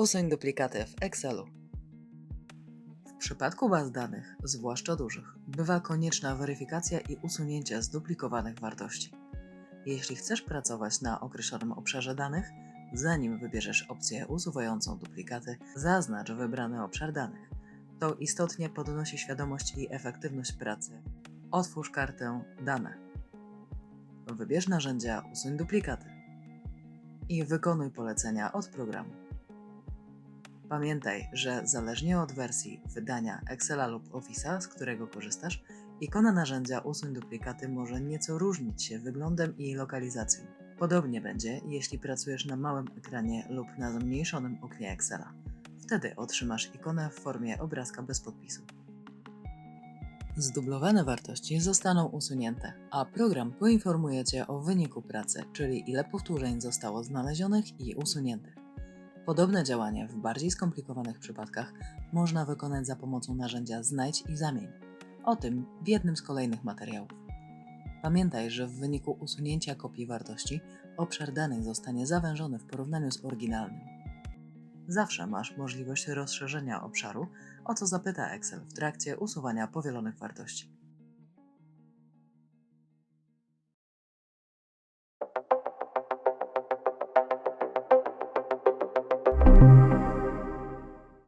Usuń duplikaty w Excelu. W przypadku baz danych, zwłaszcza dużych, bywa konieczna weryfikacja i usunięcie zduplikowanych wartości. Jeśli chcesz pracować na określonym obszarze danych, zanim wybierzesz opcję usuwającą duplikaty, zaznacz wybrany obszar danych. To istotnie podnosi świadomość i efektywność pracy. Otwórz kartę Dane. Wybierz narzędzia Usuń duplikaty i wykonuj polecenia od programu. Pamiętaj, że zależnie od wersji wydania Excela lub Office'a, z którego korzystasz, ikona narzędzia Usuń duplikaty może nieco różnić się wyglądem i lokalizacją. Podobnie będzie, jeśli pracujesz na małym ekranie lub na zmniejszonym oknie Excela. Wtedy otrzymasz ikonę w formie obrazka bez podpisu. Zdublowane wartości zostaną usunięte, a program poinformuje Cię o wyniku pracy, czyli ile powtórzeń zostało znalezionych i usuniętych. Podobne działanie w bardziej skomplikowanych przypadkach można wykonać za pomocą narzędzia Znajdź i Zamień. O tym w jednym z kolejnych materiałów. Pamiętaj, że w wyniku usunięcia kopii wartości obszar danych zostanie zawężony w porównaniu z oryginalnym. Zawsze masz możliwość rozszerzenia obszaru, o co zapyta Excel w trakcie usuwania powielonych wartości.